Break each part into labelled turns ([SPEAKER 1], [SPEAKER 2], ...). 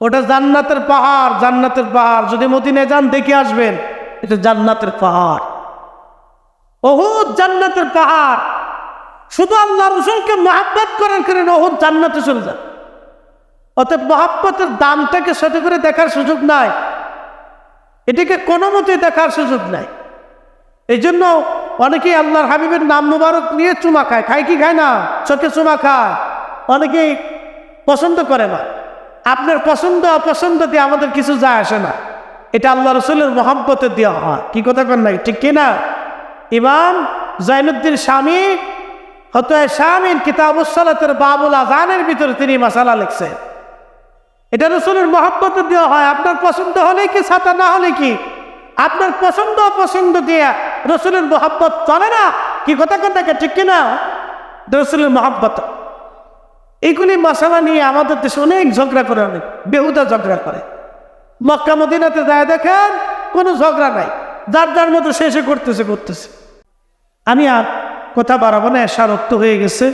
[SPEAKER 1] ওটা জান্নাতের পাহাড় জান্নাতের পাহাড়। যদি মদিনে যান, দেখে আসবেন, এটা জান্নাতের পাহাড়। বহুত জান্নাতের পাহাড়। শুধু আল্লাহ রসুলকে মহাব্বত করার কারণে ওহুদ জান্নাতে চলে যান অতএব মহাব্বতের দামটাকে সাথে করে দেখার সুযোগ নাই। এটাকে কোনো মতে দেখার সুযোগ নাই। এই জন্য অনেকেই আল্লাহর হাবিবের নাম মুবারক নিয়ে চুমা খায়। খায় কি খায় না? চোখে চুমা খায়। অনেকেই পছন্দ করে না। আপনার পছন্দ, অপছন্দ দিয়ে আমাদের কিছু যায় আসে না। এটা আল্লাহ রসুলের মহাব্বতে দেওয়া হয়। কি কথা কর নাই? ঠিক কিনা? ইমাম জৈনুদ্দিন স্বামী হতো স্বামীর কিতাবুসালাতের বাবুল আজানের ভিতরে তিনি মাসালা লিখছেন। এটা রসুলের মহাব্বতে দেওয়া হয়। আপনার পছন্দ হলে কি, ছাতা না হলে কি? আপনার পছন্দ, অপছন্দ দিয়ে রসুলের মহাব্বত চলে না? কি কথা কথা ঠিক কিনা? রসুলের মহাব্বত। এইগুলি মশালা নিয়ে আমাদের দেশে অনেক ঝগড়া করে, অনেক বেহুদা ঝগড়া করে। মক্কা মদিনাতে যায় দেখেন, কোনো ঝগড়া নাই। যার যার মতো শেষে করতেছে করতেছে। আমি আর কথা বাড়াবো না এসা রক্ত হয়ে গেছে।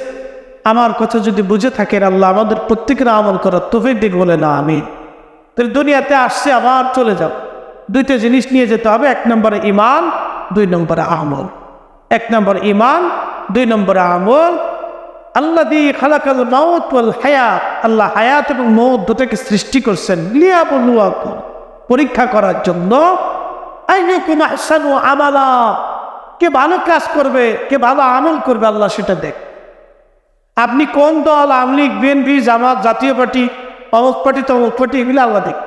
[SPEAKER 1] আমার কথা যদি বুঝে থাকেন, আল্লাহ আমাদের প্রত্যেকের আমল করার তোফিক দিক বলে না আমি তাহলে দুনিয়াতে আসছে, আবার চলে যাব। দুইটা জিনিস নিয়ে যেতে হবে, এক নম্বরে ইমান দুই নম্বরে আমল। এক নম্বর ইমান দুই নম্বরে আমল আল্লাহ দিয়ে খালাকাল মাউত ওয়াল হায়াত। আল্লাহ হায়াত এবং মৌত দুটাকে সৃষ্টি করছেন। লিয়া বলুয়া পরীক্ষা করার জন্য। আমালা। কে ভালো কাজ করবে, কে ভালো আমল করবে, আল্লাহ সেটা দেখ। আপনি কোন দল, আওয়ামী লীগ, বিএনপি, জামাত, জাতীয় পার্টি, অমুক পার্টি, তমুক পার্টি, এগুলো আল্লাহ দেখ।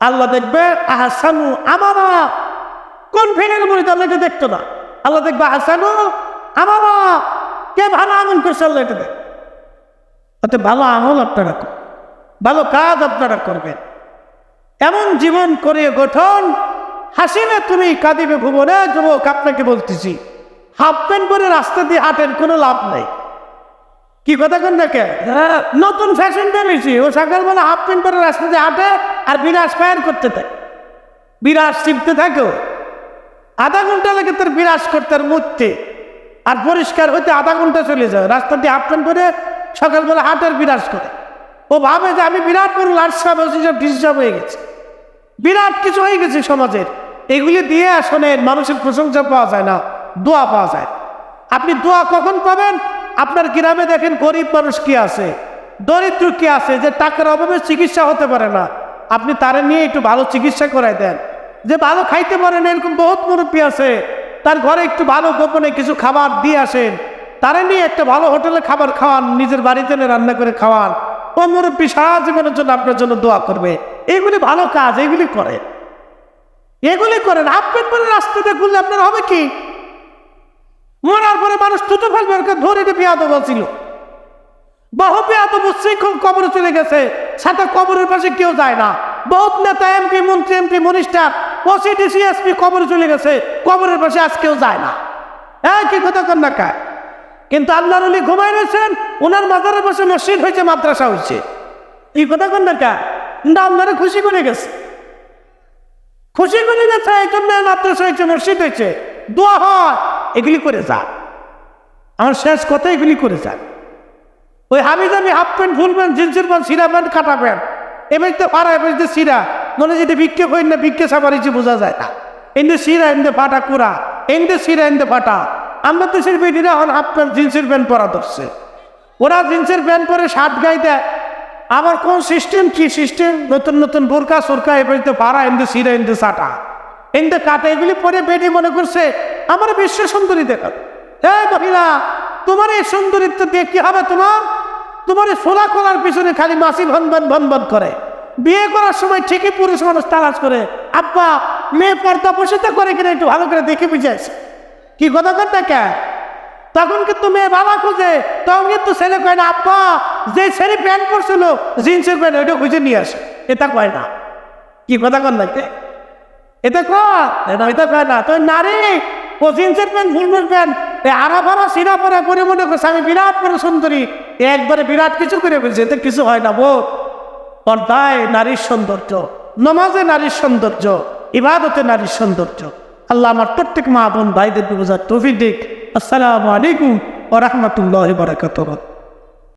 [SPEAKER 1] আল্লাহ দেখবে আহসানু আমারা কোন ফেরের মরিদ আল্লাহকে দেখতো না। আল্লাহ দেখবে আহসানু আমারা কে ভালো আমল করছে আল্লাহ এটা দেখ। অর্থাৎ ভালো আমল আপনারা ভালো কাজ আপনারা করবেন। এমন জীবন করে গঠন। হাসিনা তুমি কাঁদিবে ভুবনে, যুবক আপনাকে বলতেছি। হাফ প্যান্ট পরে রাস্তা দিয়ে হাঁটেন, কোনো লাভ নেই। কি কথা কোন দেখে নতুন ফ্যাশন বেরিয়েছি ও সকালবেলা হাফ প্যান্ট পরে রাস্তা দিয়ে হাঁটে আর বিরাজ ফায়ার করতে থাকে। বিরাজ চিপতে থাকে আধা ঘণ্টা লাগে তার বিরাজ করতে আর মুছতে আর পরিষ্কার হইতে আধা ঘণ্টা চলে যায়। রাস্তাটি হাফ পরে সকালবেলা হাটের বিরাজ করে। ও ভাবে যে আমি বিরাট বড় লাটসা বসে সব ডিস্টার্ব হয়ে গেছে। বিরাট কিছু হয়ে গেছে সমাজের। এগুলি দিয়ে আসলে মানুষের প্রশংসা পাওয়া যায় না, দোয়া পাওয়া যায়। আপনি দোয়া কখন পাবেন? আপনার গ্রামে দেখেন গরিব মানুষ কি আছে, দরিদ্র কি আছে, যে টাকার অভাবে চিকিৎসা হতে পারে না। আপনি তারা নিয়ে একটু ভালো চিকিৎসা করাই দেন। যে ভালো খাইতে পারেন, এরকম বহুত মুরব্বী আছে। তার ঘরে একটু ভালো গোপনে কিছু খাবার দিয়ে আসেন। তারা নিয়ে একটা ভালো হোটেলে খাবার খাওয়ান, নিজের বাড়িতে রান্না করে খাওয়ান। ও মুরব্বী সারা জীবনের জন্য আপনার জন্য দোয়া করবে। এগুলি ভালো কাজ, এগুলি করে। এগুলি করেন। আপনি পরে রাস্তাতে ঘুরলে আপনার হবে কি? মরার পরে মানুষ তুতো ফেলবে, ওকে ধরে পেয়াদ বলছিল। বহু পেয়াদ উচ্ছৃঙ্খল কবরে চলে গেছে। সাথে কবরের পাশে কেউ যায় না। বহুত নেতা, এমপি, মন্ত্রী, MP, minister OC, DC, SP কবরে চলে গেছে, কবরের পাশে আজ কেউ যায় না। হ্যাঁ কি কথা কর না কায় কিন্তু আল্লাহ আলী ঘুমাই রয়েছেন, ওনার মাজারের পাশে মসজিদ হয়েছে, মাদ্রাসা হয়েছে। এই কথা কর না কায় কিন্তু আল্লাহরে খুশি করে গেছে। খুশি করে গেছে, এই জন্য মাদ্রাসা হয়েছে, মসজিদ হয়েছে। দোয়া হয়, এগুলি করে যা। আমার শেষ কথা, এগুলি করে যা। ওই হাবি যাবি হাফ প্যান্ট, ফুল প্যান্ট, জিন্সের প্যান্ট, সিরা প্যান্ট কাটা প্যান্ট। এবার তো পাড়া এবার সিরা। মনে যদি ভিক্ষে করি না, ভিক্ষে সাবারিছি বোঝা যায় না। এনদে সিরা এনদে ফাটা কুড়া, এনদে সিরা এনদে ফাটা। আমরা সেই বেটিরা এখন প্যান্ট জিন্সের প্যান্ট পরা ধরছে। ওরা জিন্সের প্যান্ট পরে শার্ট গায়ে দেয়। আবার কোন সিস্টেম কি? সিস্টেম নতুন নতুন বোরকা সোরকা এবার পাড়া এনদে সিরা এনদে সাটা। এনদে কাটা, এগুলি পরে বেটি মনে করছে, আমার বিশ্ব সুন্দরী দেখাবে হ্যাঁ মহিলা তোমার এই সুন্দরিত্ব দিয়ে কি হবে তোমার? তোমার সোলা কলার পিছনে খালি মাসি ভন ভন ভন ভন করে। বিয়ে করার সময় ঠিকই পুরুষ মানুষ তালাশ করে, আব্বা, মেয়ে পর্দা পোষিত করে কিনা একটু ভালো করে দেখে বুঝেছে কি কথা কথা কে তখন কিন্তু মেয়ে বাবা খুঁজে, তখন কিন্তু ছেলে কয় না, আব্বা, যে ছেলে প্যান্ট পরছিল জিন্সের প্যান্ট ওইটা খুঁজে নিয়ে আসে। এটা কয় না। কি কথা কন কে? এটা কর? এটা কয় না। তুই নারী, ও জিন্সের প্যান্ট ফুলমের প্যান্ট আরা ভরা, সিরা পরা করে মনে আমি বিরাট বড় সুন্দরী একবারে বিরাট কিছু করে বলছে এতে কিছু হয় না বোধ পর্দায় নারীর সৌন্দর্য, নমাজে নারীর সৌন্দর্য, ইবাদতে নারীর সৌন্দর্য। আল্লাহ আমার প্রত্যেক মা বোন, ভাইদের বোঝার তৌফিক দিক। আসসালামু আলাইকুম ও রহমতুল্লাহ বারাকাতুহ।